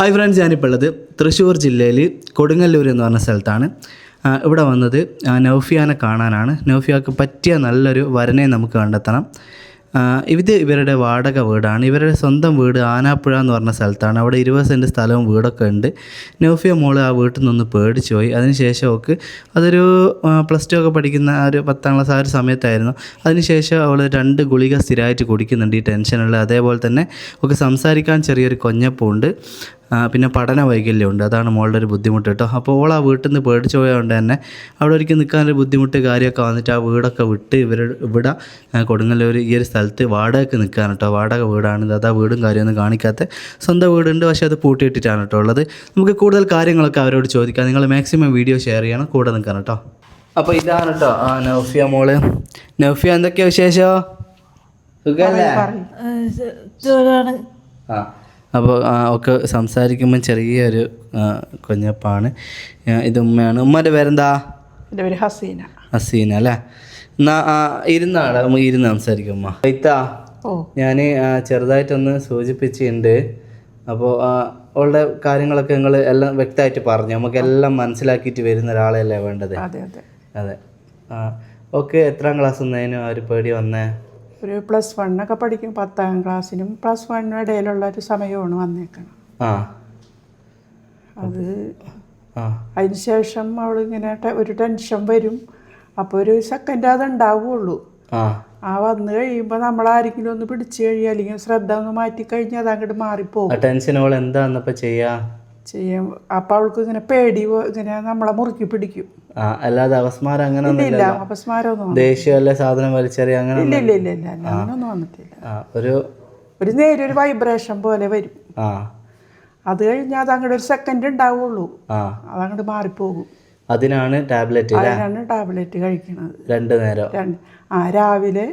Hi friends ഞാനിപ്പോൾ ഉള്ളത് തൃശ്ശൂർ ജില്ലയിൽ കൊടുങ്ങല്ലൂർ എന്ന് പറഞ്ഞ സ്ഥലത്താണ്. ഇവിടെ വന്നത് നൗഫിയാനെ കാണാനാണ്. നൗഫിയാക്ക് പറ്റിയ നല്ലൊരു വരനെ നമുക്ക് കണ്ടെത്തണം. ഇത് ഇവരുടെ വാടക വീടാണ്. ഇവരുടെ സ്വന്തം വീട് ആനാപ്പുഴ എന്ന് പറഞ്ഞ സ്ഥലത്താണ്. അവിടെ ഇരുപത് സെന്റ് സ്ഥലവും വീടൊക്കെ ഉണ്ട്. നൗഫിയ മോൾ ആ വീട്ടിൽ നിന്ന് പേടിച്ചു പോയി. അതിനുശേഷം അവൾക്ക് അതൊരു പ്ലസ് ടു ഒക്കെ പഠിക്കുന്ന ആ ഒരു പത്താം ക്ലാസ് ആ ഒരു സമയത്തായിരുന്നു. അതിനുശേഷം അവൾ രണ്ട് ഗുളിക സ്ഥിരമായിട്ട് കുടിക്കുന്നുണ്ട്. ഈ ടെൻഷനുള്ള അതേപോലെ തന്നെ ഒക്കെ സംസാരിക്കാൻ ചെറിയൊരു കൊഞ്ഞപ്പുണ്ട്. പിന്നെ പഠന വൈകല്യമുണ്ട് അതാണ് മോളുടെ ഒരു ബുദ്ധിമുട്ട് കേട്ടോ. അപ്പോൾ ഓൾ ആ വീട്ടിൽ നിന്ന് പേടിച്ച് പോയതുകൊണ്ട് തന്നെ അവിടെ ഒരിക്കൽ നിൽക്കാനൊരു ബുദ്ധിമുട്ട് കാര്യമൊക്കെ വന്നിട്ട് ആ വീടൊക്കെ വിട്ട് ഇവർ ഇവിടെ കൊടുങ്ങല്ലൂർ ഈ ഒരു സ്ഥലത്ത് വാടകയ്ക്ക് നിൽക്കാൻ കേട്ടോ. വാടക വീടാണ് അതാ വീടും കാര്യമൊന്നും കാണിക്കാത്ത സ്വന്തം വീടുണ്ട്. പക്ഷേ അത് പൂട്ടിയിട്ടിട്ടാണ് കേട്ടോ ഉള്ളത്. നമുക്ക് കൂടുതൽ കാര്യങ്ങളൊക്കെ അവരോട് ചോദിക്കാം. നിങ്ങൾ മാക്സിമം വീഡിയോ ഷെയർ ചെയ്യണം. കൂടെ നിൽക്കാൻ കേട്ടോ. അപ്പോൾ ഇതാണ് കേട്ടോ ആ നൗഫിയ മോൾ. നൗഫിയ എന്തൊക്കെയാ വിശേഷം? ആ. അപ്പോൾ ഒക്കെ സംസാരിക്കുമ്പോൾ ചെറിയൊരു കുഞ്ഞപ്പാണ്. ഇത് ഉമ്മയാണ്. ഉമ്മന്റെ പേരെന്താ? എന്റെ പേര് ഹസീന. ഹസീന അല്ലേ? എന്നാ ഇരുന്നാണ് ഇരുന്നാടെ. ഇരുന്ന് സംസാരിക്കും ഉമ്മ. ഇത്താ ഓ. ഞാൻ ചെറുതായിട്ടൊന്ന് സൂചിപ്പിച്ചിട്ടുണ്ട്. അപ്പോൾ അവളുടെ കാര്യങ്ങളൊക്കെ നിങ്ങൾ എല്ലാം വ്യക്തമായിട്ട് പറഞ്ഞു. നമുക്ക് എല്ലാം മനസ്സിലാക്കിയിട്ട് വരുന്ന ഒരാളെയല്ലേ വേണ്ടത്. അതെ അതെ. അതെ. ആ ഓക്കെ എത്രാം ക്ലാസ് ഒന്നതിനും ആ ഒരു പേടി വന്നേ? ഒരു പ്ലസ് വണ്ണൊക്കെ പഠിക്കും പത്താം ക്ലാസ്സിനും പ്ലസ് വണ്ണിനും ഇടയിലുള്ള ഒരു സമയമാണ് വന്നേക്കണം അത് ആ. അതിന് ശേഷം അവൾ ഇങ്ങനെ ഒരു ടെൻഷൻ വരും. അപ്പോൾ ഒരു സെക്കൻഡ് അത് ഉണ്ടാവുള്ളൂ. ആ. വന്നു കഴിയുമ്പോൾ നമ്മൾ ആരെങ്കിലും ഒന്ന് പിടിച്ചു കഴിയുക അല്ലെങ്കിൽ ശ്രദ്ധ ഒന്ന് മാറ്റി കഴിഞ്ഞാൽ അത് അങ്ങോട്ട് മാറിപ്പോകും. ടെൻഷൻ അവൾ എന്താ ചെയ്യാ? ചെയ്യാം അപ്പോൾ അവൾക്ക് ഇങ്ങനെ പേടി ഇങ്ങനെ നമ്മളെ മുറുക്കി പിടിക്കും. അല്ലാതെ അപസ്മാരം അങ്ങനെ ഒന്നുമില്ല അപസ്മാരമൊന്നും വന്നിട്ടില്ല. ദേഷ്യമല്ല സാധനം വലിച്ചെറിയ അങ്ങനെ ഇല്ല ഇല്ല ഇല്ല ഇല്ല. അങ്ങനെയൊന്നും വന്നിട്ടില്ല. ഒരു ഒരു ഒരു വൈബ്രേഷൻ പോലെ വരും. ആ. അത് കഴിഞ്ഞാൽ അത് അങ്ങോട്ട് ഒരു സെക്കൻഡ് ഉണ്ടാവുള്ളൂ. ആ. അതങ്ങോട്ട് മാറിപ്പോകും. അതിനാണ് ടാബ്ലറ്റ് അല്ലേ? അതിനാണ് ടാബ്ലറ്റ് കഴിക്കുന്നത് രണ്ട് നേരം. ആ രാവിലെ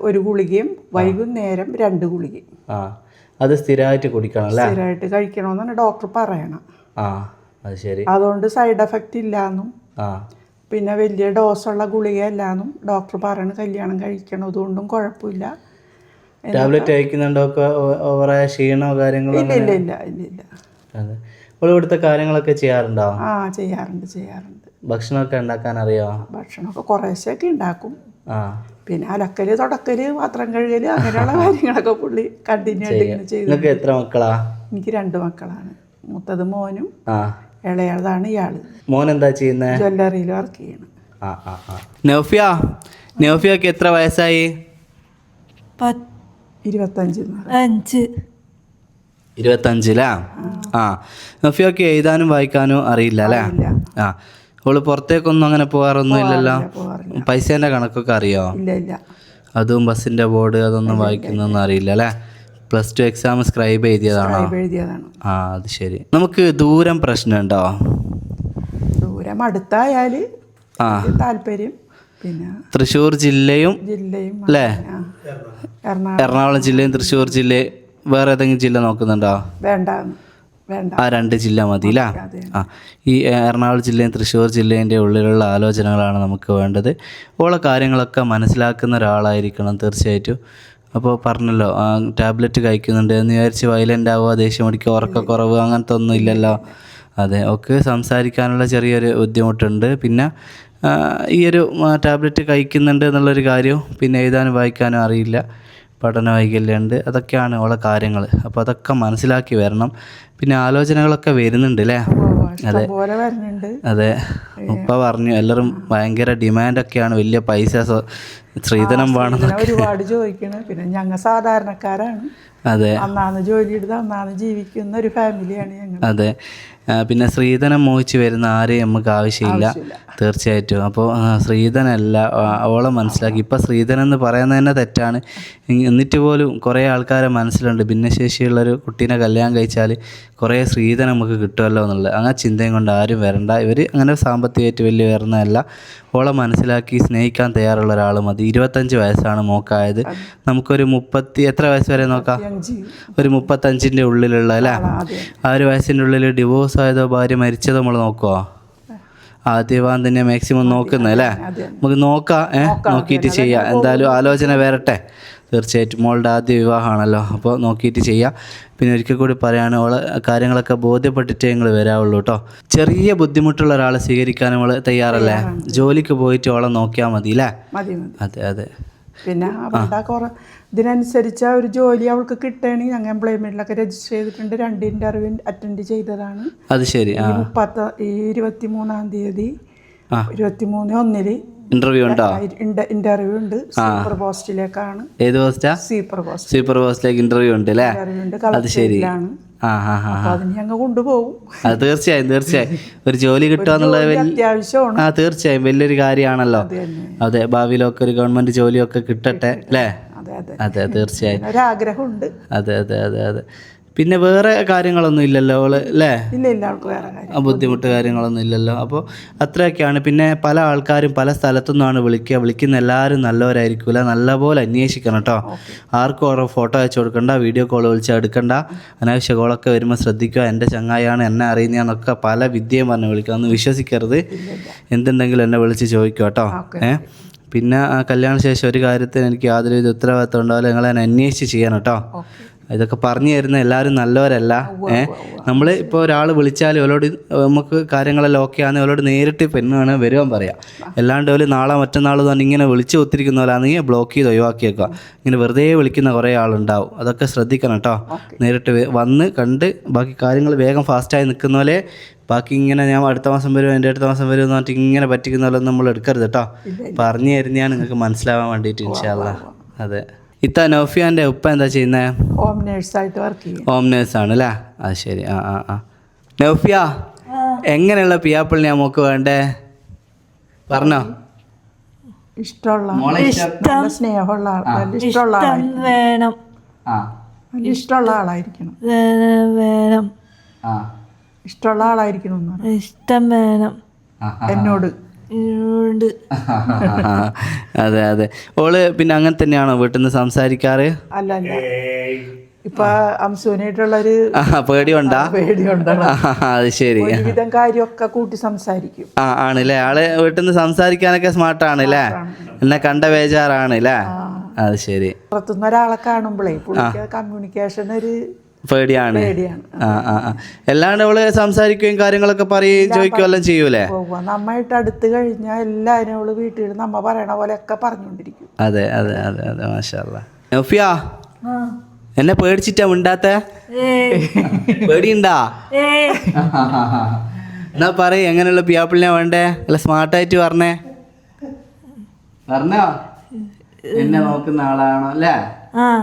ഒരു ഗുളികയും വൈകുന്നേരം രണ്ട് ഗുളികയും. ആ. അത് സ്ഥിരമായിട്ട് കുടിക്കണം അല്ലേ? സ്ഥിരമായിട്ട് കഴിക്കണമെന്നാണ് ഡോക്ടർ പറയണം ആ. അത് അതുകൊണ്ട് സൈഡ് എഫക്റ്റ് ഇല്ലാന്നും പിന്നെ വലിയ ഡോസുള്ള ഗുളിക അല്ലാന്നും ഡോക്ടർ പറയണ കല്യാണം കഴിക്കണം അതുകൊണ്ടും കുഴപ്പമില്ല. ടാബ്ലറ്റ് കഴിക്കുന്നുണ്ടൊക്കെ ഓവറായ ക്ഷീണോ കാര്യങ്ങളോ ഇല്ല ഇല്ല ഇല്ല ഇല്ല ഇല്ല. അതെ. ഇപ്പോൾ ഇവിടുത്തെ കാര്യങ്ങളൊക്കെ ചെയ്യാറുണ്ടോ? ആ ചെയ്യാറുണ്ട് ചെയ്യാറുണ്ട്. ഭക്ഷണമൊക്കെ ഉണ്ടാക്കാൻ അറിയോ ഭക്ഷണമൊക്കെ കുറേശ്ശൊക്കെ ഉണ്ടാക്കും. ആ. പിന്നെ അലക്കൽ തുടക്കൽ പാത്രം കഴുകൽ അങ്ങനെയുള്ള കാര്യങ്ങളൊക്കെ പുള്ളി കണ്ടിന്യൂ ആയിട്ട് ചെയ്തു എത്ര മക്കളാ? എനിക്ക് രണ്ട് മക്കളാണ്. മൂത്തത് മോനും ആ. ഇളയതാണ് ഇയാൾ. മോൻ എന്താ ചെയ്യുന്നേ? ജ്വല്ലറിയിൽ വർക്ക് ചെയ്യണം. ആ ആ ആ. നൗഫിയ നൗഫിയക്ക് എത്ര വയസ്സായി? ഇരുപത്തഞ്ച് അഞ്ച്. ഇരുപത്തഞ്ചിലാ? ആ. നൗഫിയക്ക് എഴുതാനും വായിക്കാനും അറിയില്ല അല്ലേ? ആ. അവൾ പുറത്തേക്കൊന്നും അങ്ങനെ പോകാറൊന്നും ഇല്ലല്ലോ? പൈസേന്റെ പൈസേന്റെ കണക്കൊക്കെ അറിയോ? ഇല്ല ഇല്ല. അതും ബസ്സിന്റെ ബോർഡ് അതൊന്നും വായിക്കുന്നൊന്നും അറിയില്ല അല്ലേ? പ്ലസ് ടു എക്സാം സ്ക്രൈബ് എഴുതിയതാണോ? ആ അത് ശരി. നമുക്ക് ദൂരം പ്രശ്നമുണ്ടോ? ദൂരം അടുത്തായാൽ താല്പര്യം. പിന്നെ തൃശ്ശൂർ ജില്ലയും ജില്ലയും അല്ലേ? എറണാകുളം. ജില്ലയും തൃശ്ശൂർ ജില്ലയും വേറെ ഏതെങ്കിലും ജില്ല നോക്കുന്നുണ്ടോ? വേണ്ട. വേണ്ട. ആ രണ്ട് ജില്ല മതി അല്ലേ ആ ഈ എറണാകുളം ജില്ലയും തൃശ്ശൂർ ജില്ലേന്റെ ഉള്ളിലുള്ള ആലോചനകളാണ് നമുക്ക് വേണ്ടത്. ഓളെ കാര്യങ്ങളൊക്കെ മനസ്സിലാക്കുന്ന ഒരാളായിരിക്കണം തീർച്ചയായിട്ടും. അപ്പോൾ പറഞ്ഞല്ലോ ടാബ്ലറ്റ് കഴിക്കുന്നുണ്ട് എന്ന് വിചാരിച്ച് വയലന്റ് ആവുക ദേഷ്യം അടിക്കുക ഉറക്കക്കുറവ് അങ്ങനത്തെ ഒന്നും ഇല്ലല്ലോ. അതെ ഒക്കെ സംസാരിക്കാനുള്ള ചെറിയൊരു ബുദ്ധിമുട്ടുണ്ട്. പിന്നെ ഈ ഒരു ടാബ്ലറ്റ് കഴിക്കുന്നുണ്ട് എന്നുള്ളൊരു കാര്യവും പിന്നെ എഴുതാനും വായിക്കാനും അറിയില്ല. പഠന വൈകല്യമുണ്ട് അതൊക്കെയാണ് ഓളെ കാര്യങ്ങൾ അപ്പോൾ അതൊക്കെ മനസ്സിലാക്കി വരണം. പിന്നെ ആലോചനകളൊക്കെ വരുന്നുണ്ട് അല്ലേ അതെ. അതെ. ഉപ്പ പറഞ്ഞു എല്ലാവരും ഭയങ്കര ഡിമാൻഡൊക്കെയാണ്. വലിയ പൈസ സ്ത്രീധനം വേണം ഒരുപാട് ചോദിക്കണം. പിന്നെ ഞങ്ങൾ സാധാരണക്കാരാണ്. അതെ. അന്നാന്ന് ജോലി എടുത്ത് അന്നാന്ന് ജീവിക്കുന്ന ഒരു ഫാമിലിയാണ് ഞങ്ങൾ അതെ. പിന്നെ സ്ത്രീധനം മോഹിച്ച് വരുന്ന ആരെയും നമുക്ക് ആവശ്യമില്ല. തീർച്ചയായിട്ടും. അപ്പോൾ ആ, സ്ത്രീധനമല്ല ആ, മനസ്സിലാക്കി. ഇപ്പം സ്ത്രീധനം എന്ന് പറയുന്നത് തന്നെ തെറ്റാണ്. എന്നിട്ട് പോലും കുറേ ആൾക്കാരെ മനസ്സിലുണ്ട്. ഭിന്നശേഷിയുള്ളൊരു കുട്ടീനെ കല്യാണം കഴിച്ചാൽ കുറേ സ്ത്രീധനം നമുക്ക് കിട്ടുമല്ലോ എന്നുള്ളത്. അങ്ങനെ ചിന്തയും കൊണ്ട് ആരും വരണ്ട. ഇവർ അങ്ങനെ സാമ്പത്തികമായിട്ട് വലിയ വരുന്നതല്ല ഓളെ മനസ്സിലാക്കി സ്നേഹിക്കാൻ തയ്യാറുള്ള ഒരാൾ മതി. ഇരുപത്തഞ്ച് വയസ്സാണ് മോക്കായത്. നമുക്കൊരു മുപ്പത്തി എത്ര വയസ്സ് വരെ നോക്കാം? ഒരു മുപ്പത്തഞ്ചിന്റെ ഉള്ളിലുള്ള അല്ലേ? ആ ഒരു വയസ്സിന്റെ ഉള്ളിൽ ഡിവോഴ്സ് ആയതോ ഭാര്യ മരിച്ചതോ നമ്മൾ നോക്കുമോ ആദ്യവാൻ തന്നെ മാക്സിമം നോക്കുന്നത് അല്ലേ? നമുക്ക് നോക്കാം ഏഹ് നോക്കിയിട്ട് ചെയ്യാം. എന്തായാലും ആലോചന വരട്ടെ തീർച്ചയായിട്ടും മോളുടെ ആദ്യ വിവാഹമാണല്ലോ. അപ്പോൾ നോക്കിയിട്ട് ചെയ്യാം. പിന്നെ ഒരിക്കൽ കൂടി പറയാണ് ഓളെ കാര്യങ്ങളൊക്കെ ബോധ്യപ്പെട്ടിട്ടേ നിങ്ങൾ വരാവുള്ളൂ കേട്ടോ ചെറിയ ബുദ്ധിമുട്ടുള്ള ഒരാളെ സ്വീകരിക്കാൻ നമ്മൾ തയ്യാറല്ലേ? ജോലിക്ക് പോയിട്ട് ഓളെ നോക്കിയാൽ മതി അല്ലേ അതെ അതെ. പിന്നെ ഇതിനനുസരിച്ച് ആ ഒരു ജോലി അവൾക്ക് കിട്ടുകയാണെങ്കിൽ ഞങ്ങൾ എംപ്ലോയ്മെന്റിലൊക്കെ രജിസ്റ്റർ ചെയ്തിട്ടുണ്ട്. രണ്ട് ഇന്റർവ്യൂ അറ്റൻഡ് ചെയ്തതാണ്. അത് ശരി ഈ മുപ്പത്ത ഈ ഇരുപത്തി മൂന്നാം തീയതി. ഇരുപത്തി മൂന്ന് ഒന്നിൽ ഇന്റർവ്യൂ ഉണ്ടോ? ഇന്റർവ്യൂ ഉണ്ട്. സൂപ്പർ പോസ്റ്റിലേക്കാണ് ഏത് പോസ്റ്റാ സൂപ്പർ പോസ്റ്റ് സൂപ്പർ പോസ്റ്റിലേക്ക് ഇന്റർവ്യൂ ഉണ്ട് അല്ലേ? അത് ശരി. അത് തീർച്ചയായും തീർച്ചയായും. ഒരു ജോലി കിട്ടുക ആ തീർച്ചയായും. വലിയൊരു കാര്യമാണല്ലോ. അത് ഭാവിയിലൊക്കെ ഒരു ഗവൺമെന്റ് ജോലിയൊക്കെ കിട്ടട്ടെ അല്ലേ? അതെ തീർച്ചയായും. അതെ അതെ അതെ അതെ. പിന്നെ വേറെ കാര്യങ്ങളൊന്നും ഇല്ലല്ലോ അവൾ അല്ലേ ഇല്ല ഇല്ല അവൾക്ക് വേറെ കാര്യം. ബുദ്ധിമുട്ട് കാര്യങ്ങളൊന്നും ഇല്ലല്ലോ. അപ്പോൾ അത്രയൊക്കെയാണ്. പിന്നെ പല ആൾക്കാരും പല സ്ഥലത്തുനിന്നാണ് വിളിക്കുക. വിളിക്കുന്ന എല്ലാവരും നല്ലവരായിരിക്കില്ല നല്ലപോലെ അന്വേഷിക്കണം കേട്ടോ. ആർക്കും ഓരോ ഫോട്ടോ അയച്ചു കൊടുക്കണ്ട വീഡിയോ കോൾ വിളിച്ച് എടുക്കണ്ട അനാവശ്യ കോളൊക്കെ വരുമ്പോൾ ശ്രദ്ധിക്കുക. എന്റെ ചങ്ങായിയാണ് എന്നെ അറിയുന്നതെന്നൊക്കെ പല വിദ്യയും പറഞ്ഞ് വിളിക്കുക. ഒന്ന് വിശ്വസിക്കരുത്. എന്തുണ്ടെങ്കിലും എന്നെ വിളിച്ച് ചോദിക്കുക കേട്ടോ. ഏഹ് പിന്നെ ആ കല്യാണ ശേഷം ഒരു കാര്യത്തിന് എനിക്ക് യാതൊരു വിധ ഉത്തരവാദിത്വം ഉണ്ടാവില്ല. നിങ്ങൾ എന്നെ അന്വേഷിച്ച് ചെയ്യണം കേട്ടോ. ഇതൊക്കെ പറഞ്ഞു തരുന്ന എല്ലാവരും നല്ലവരല്ല. ഏ? നമ്മൾ ഇപ്പോൾ ഒരാൾ വിളിച്ചാൽ അവരോട് നമുക്ക് കാര്യങ്ങളെല്ലാം ഓക്കെ ആണ്. അവരോട് നേരിട്ട് പെണ്ണാണ് വരുവാൻ പറയാം. അല്ലാണ്ട് അവർ നാളെ മറ്റന്നാൾ തന്നെ ഇങ്ങനെ വിളിച്ച് ഒത്തിരിക്കുന്ന പോലാണെങ്കിൽ ബ്ലോക്ക് ചെയ്ത് ഒഴിവാക്കിയേക്കുക. ഇങ്ങനെ വെറുതെ വിളിക്കുന്ന കുറേ ആളുണ്ടാവും. അതൊക്കെ ശ്രദ്ധിക്കണം കേട്ടോ നേരിട്ട് വന്ന് കണ്ട് ബാക്കി കാര്യങ്ങൾ വേഗം ഫാസ്റ്റായി നിൽക്കുന്ന പോലെ ബാക്കി ഇങ്ങനെ ഞാൻ അടുത്ത മാസം വരും എന്റെ അടുത്ത മാസം വരും എന്ന് പറഞ്ഞിട്ട് ഇങ്ങനെ പറ്റിക്കുന്ന പോലെ നമ്മൾ എടുക്കരുത് കേട്ടോ പറഞ്ഞു തരുന്നതാണ് നിങ്ങൾക്ക് മനസ്സിലാവാൻ വേണ്ടിയിട്ട് ഇൻഷാല്ല അതെ. ഇത്ത നൗഫിയാന്റെ ഉപ്പ എന്താ ചെയ്യുന്നത് ഹോം നേഴ്സായിട്ട് വർക്ക് ചെയ്യും. ഹോം നേഴ്സാണ് അല്ലേ? അത് ശരി. ആ ആ ആ. നൗഫിയ എങ്ങനെയുള്ള പിയാപ്പിളിനെ നമുക്ക് വേണ്ടേ? പറഞ്ഞോ. ഇഷ്ടമുള്ള മോളെ ഇഷ്ടം. നല്ല സ്നേഹമുള്ള ആൾ നല്ല ഇഷ്ടമുള്ള ഇഷ്ടം വേണം. ആ. നല്ല ഇഷ്ടമുള്ള ആളായിരിക്കണം. വേ- വേണം. ആ. ഇഷ്ടമുള്ള ആളായിരിക്കണം എന്ന് പറയും. ഇഷ്ടം വേണം. ആ, എന്നോട്. അതെ അതെ. ഓൾ പിന്നെ അങ്ങനെ തന്നെയാണോ വീട്ടിൽ നിന്ന് സംസാരിക്കാറ്? അല്ല ഇപ്പൊ അംസുവിനായിട്ടുള്ളൊരു പേടിയുണ്ടാ? പേടിയുണ്ടാണ് ആ, അത് ശരി. ഒരുവിധം കാര്യമൊക്കെ കൂട്ടി സംസാരിക്കും. ആ ആണല്ലേ ആൾ വീട്ടിൽ നിന്ന് സംസാരിക്കാനൊക്കെ സ്മാർട്ട് ആണല്ലേ എന്നെ കണ്ട ബേജാറാണ് അല്ലേ അത് ശരി. പുറത്തുനിന്ന് ഒരാളെ കാണുമ്പോഴേ കമ്മ്യൂണിക്കേഷൻ ഒരു പേടിയാണ്. എല്ലാണ്ട് അവൾ സംസാരിക്കുകയും കാര്യങ്ങളൊക്കെ പറയുകയും ചോദിക്കുകയും എല്ലാം ചെയ്യൂലേ? നമ്മായിട്ട് അടുത്ത് കഴിഞ്ഞാൽ എല്ലാവരും അവൾ വീട്ടിൽ നമ്മ പറയണ പോലെ ഒക്കെ പറഞ്ഞുകൊണ്ടിരിക്കും അതെ അതെ അതെ അതെ. മാഷാല്ല നൗഫിയ എന്നെ പേടിച്ചിട്ടാ മിണ്ടാത്ത? പേടിയുണ്ടാ? എന്നാ പറയ എങ്ങനെയുള്ള പിയാപ്പിളിനെ വേണ്ടേ? അല്ല സ്മാർട്ടായിട്ട് പറഞ്ഞേ. പറഞ്ഞോ. എന്നെ നോക്കുന്ന ആളാണോ അല്ലേ?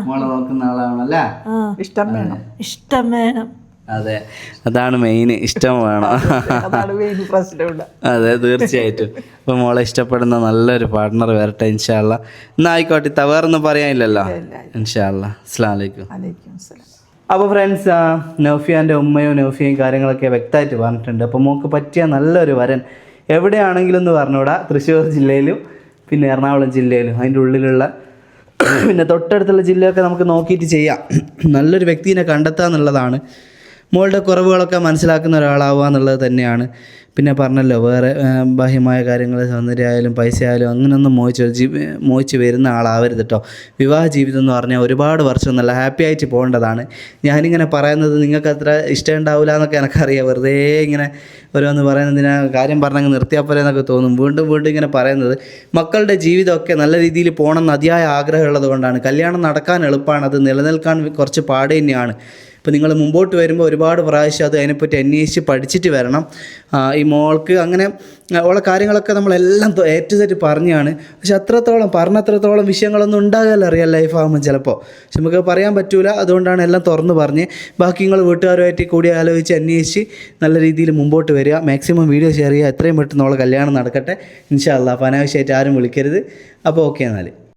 മോളെ നോക്കുന്ന ആളാണല്ലേ? ആ. ഇഷ്ടം വേണം. ഇഷ്ടം വേണം. അതെ. അതാണ് മെയിൻ ഇഷ്ടം വേണം. അതെ തീർച്ചയായിട്ടും. അപ്പൊ മോളെ ഇഷ്ടപ്പെടുന്ന നല്ലൊരു പാർട്ട്ണർ വരട്ടെ ഇൻഷാല്ല എന്നാ ആയിക്കോട്ടെ തവേറൊന്നും വേറൊന്നും പറയാനില്ലല്ലോ ഇൻഷാല്ല അസ്സാം വലൈക്കും അപ്പോൾ ഫ്രണ്ട്സ് നൗഫിയാന്റെ ഉമ്മയും നൗഫിയും കാര്യങ്ങളൊക്കെ വ്യക്തമായിട്ട് പറഞ്ഞിട്ടുണ്ട്. അപ്പോൾ മോക്ക് പറ്റിയ നല്ലൊരു വരൻ എവിടെയാണെങ്കിലും എന്ന് പറഞ്ഞുകൂടാ തൃശ്ശൂർ ജില്ലയിലും പിന്നെ എറണാകുളം ജില്ലയിലും അതിന്റെ ഉള്ളിലുള്ള പിന്നെ തൊട്ടടുത്തുള്ള ജില്ലയൊക്കെ നമുക്ക് നോക്കിയിട്ട് ചെയ്യാം. നല്ലൊരു വ്യക്തിനെ കണ്ടെത്തുക എന്നുള്ളതാണ്. മോളുടെ കുറവുകളൊക്കെ മനസ്സിലാക്കുന്ന ഒരാളാവുക എന്നുള്ളത് തന്നെയാണ്. പിന്നെ പറഞ്ഞല്ലോ വേറെ ബാഹ്യമായ കാര്യങ്ങൾ സൗന്ദര്യമായാലും പൈസ ആയാലും അങ്ങനെയൊന്നും മോഹിച്ച് ജീ മോഹിച്ച് വരുന്ന ആളാവരുത് കേട്ടോ വിവാഹ ജീവിതം എന്ന് പറഞ്ഞാൽ ഒരുപാട് വർഷം നല്ല ഹാപ്പി ആയിട്ട് പോകേണ്ടതാണ്. ഞാനിങ്ങനെ പറയുന്നത് നിങ്ങൾക്ക് അത്ര ഇഷ്ടം ഉണ്ടാവില്ല എന്നൊക്കെ എനിക്കറിയാം. വെറുതെ ഇങ്ങനെ ഓരോന്ന് പറയുന്നതിനാ കാര്യം പറഞ്ഞങ്ങ് നിർത്തിയാൽ പോലെ എന്നൊക്കെ തോന്നും. വീണ്ടും വീണ്ടും ഇങ്ങനെ പറയുന്നത് മക്കളുടെ ജീവിതമൊക്കെ നല്ല രീതിയിൽ പോകണം എന്ന് അതിയായ ആഗ്രഹമുള്ളത് കൊണ്ടാണ്. കല്യാണം നടക്കാൻ എളുപ്പമാണ്. അത് നിലനിൽക്കാൻ കുറച്ച് പാട് തന്നെയാണ്. ഇപ്പോൾ നിങ്ങൾ മുമ്പോട്ട് വരുമ്പോൾ ഒരുപാട് പ്രാവശ്യം അത് അതിനെപ്പറ്റി അന്വേഷിച്ച് പഠിച്ചിട്ട് വരണം. ആ, ഈ മോൾക്ക് അങ്ങനെ ഉള്ള കാര്യങ്ങളൊക്കെ നമ്മളെല്ലാം ഏറ്റു സെറ്റ് പറഞ്ഞാണ്. പക്ഷെ അത്രത്തോളം പറഞ്ഞത്രത്തോളം വിഷയങ്ങളൊന്നും ഉണ്ടാകാല്ല അറിയാം ലൈഫ് ചിലപ്പോൾ പക്ഷെ നമുക്ക് പറയാൻ പറ്റൂല. അതുകൊണ്ടാണ് എല്ലാം തുറന്ന് പറഞ്ഞ്. ബാക്കി നിങ്ങൾ വീട്ടുകാരുമായിട്ട് കൂടി ആലോചിച്ച് അന്വേഷിച്ച് നല്ല രീതിയിൽ മുമ്പോട്ട് വരിക. മാക്സിമം വീഡിയോ ഷെയർ ചെയ്യുക. എത്രയും പെട്ടെന്ന് നമ്മളെ കല്യാണം നടക്കട്ടെ. ഇൻഷാല്ല അപ്പോൾ അനാവശ്യമായിട്ട് ആരും വിളിക്കരുത്. അപ്പോൾ ഓക്കെ എന്നാൽ